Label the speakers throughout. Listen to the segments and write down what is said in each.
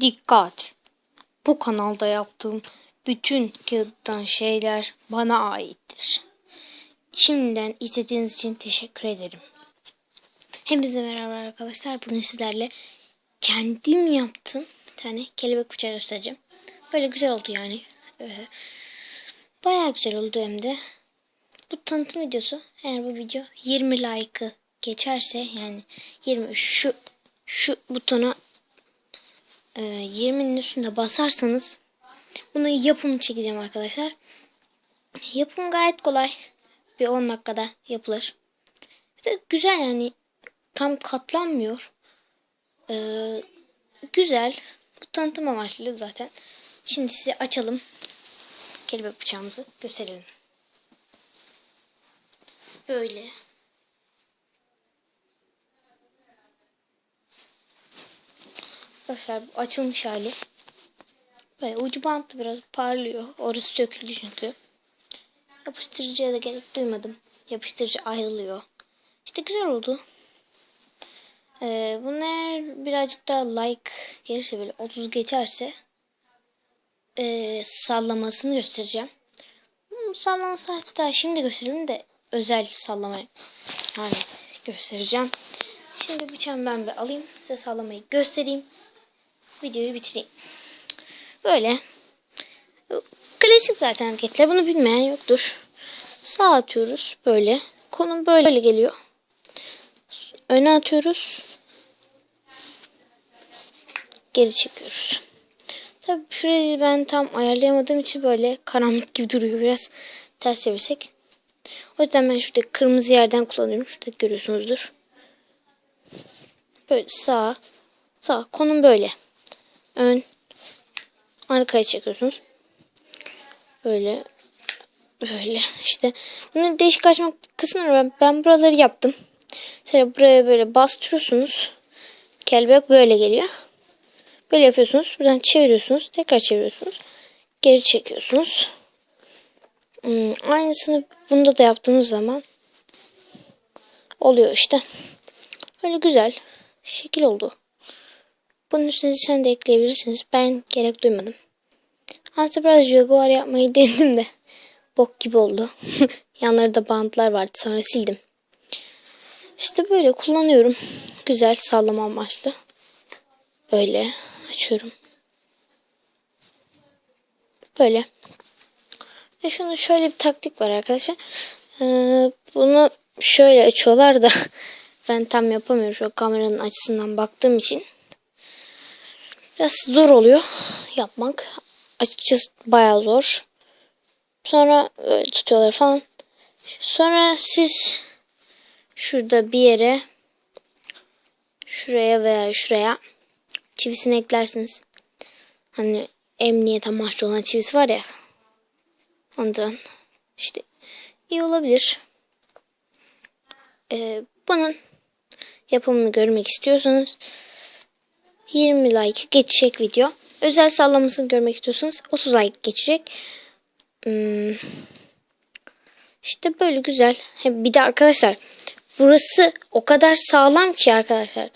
Speaker 1: Dikkat! Bu kanalda yaptığım bütün kağıttan şeyler bana aittir. Şimdiden izlediğiniz için teşekkür ederim. Hepinize merhaba arkadaşlar. Bugün sizlerle kendim yaptığım bir tane kelebek bıçağı göstereceğim. Böyle güzel oldu yani. Ee, bayağı güzel oldu hem de. Bu tanıtım videosu. Eğer bu video 20 like'ı geçerse yani 20 şu şu butona e, 20'nin üstünde basarsanız bunun yapımını çekeceğim arkadaşlar. Yapım gayet kolay. Bir 10 dakikada yapılır. Bir de güzel yani tam katlanmıyor. Ee, güzel. Bu tanıtım amaçlı zaten. Şimdi size açalım. Kelebek bıçağımızı gösterelim. Böyle. Arkadaşlar açılmış hali. Böyle ucu bantlı biraz parlıyor. Orası söküldü çünkü. Yapıştırıcıya da gerek duymadım. Yapıştırıcı ayrılıyor. İşte güzel oldu. Ee, bunlar birazcık daha like gelirse böyle 30 geçerse e, sallamasını göstereceğim. Hmm, sallaması hatta şimdi göstereyim de özel sallamayı yani göstereceğim. Şimdi bıçağımı ben bir alayım. Size sallamayı göstereyim. Videoyu bitireyim. Böyle. Klasik zaten hareketler. Bunu bilmeyen yoktur. Sağ atıyoruz böyle. Konum böyle geliyor. Öne atıyoruz. Geri çekiyoruz. Tabi şurayı ben tam ayarlayamadığım için böyle karanlık gibi duruyor biraz. Ters çevirsek. O yüzden ben şurada kırmızı yerden kullanıyorum. Şurada görüyorsunuzdur. Böyle sağ. Sağ. Konum böyle. Ön. Arkaya çekiyorsunuz. Böyle. Böyle işte. Bunun değişik açmak kısmını ben, ben buraları yaptım. Mesela buraya böyle bastırıyorsunuz. Kelebek böyle geliyor. Böyle yapıyorsunuz. Buradan çeviriyorsunuz. Tekrar çeviriyorsunuz. Geri çekiyorsunuz. Hmm, aynısını bunda da yaptığımız zaman oluyor işte. Öyle güzel. Şekil oldu. Bunun üstüne sen de ekleyebilirsiniz. Ben gerek duymadım. Aslında biraz jaguar yapmayı denedim de. Bok gibi oldu. Yanlarında bantlar vardı. Sonra sildim. İşte böyle kullanıyorum. Güzel sallama amaçlı. Böyle açıyorum. Böyle. Ve şunun şöyle bir taktik var arkadaşlar. Ee, bunu şöyle açıyorlar da ben tam yapamıyorum şu kameranın açısından baktığım için. Biraz zor oluyor yapmak. Açıkçası bayağı zor. Sonra öyle tutuyorlar falan. Sonra siz şurada bir yere şuraya veya şuraya çivisini eklersiniz. Hani emniyet amaçlı olan çivisi var ya. Ondan işte iyi olabilir. Ee, bunun yapımını görmek istiyorsanız 20 like geçecek video. Özel sallamasını görmek istiyorsanız 30 like geçecek. Hmm. İşte böyle güzel. Bir de arkadaşlar burası o kadar sağlam ki arkadaşlar.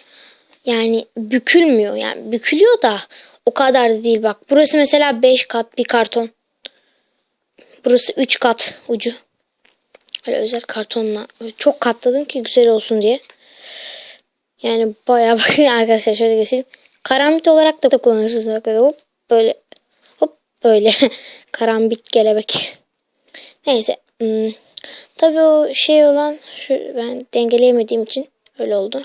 Speaker 1: Yani bükülmüyor. Yani bükülüyor da o kadar da değil bak. Burası mesela 5 kat bir karton. Burası 3 kat ucu. Böyle özel kartonla. Çok katladım ki güzel olsun diye. Yani bayağı bakın arkadaşlar şöyle göstereyim. Karambit olarak da kullanırsınız. Bak hop böyle hop böyle karambit kelebek. Neyse. Hmm. Tabii o şey olan şu ben dengeleyemediğim için öyle oldu.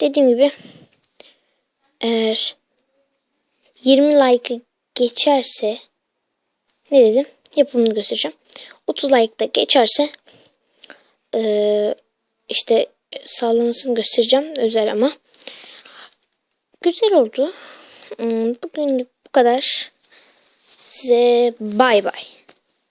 Speaker 1: Dediğim gibi eğer 20 like geçerse ne dedim? Yapımını göstereceğim. 30 like da geçerse ee, işte sağlamasını göstereceğim. Özel ama. Güzel oldu. Hmm, Bugün bu kadar. Size bay bay.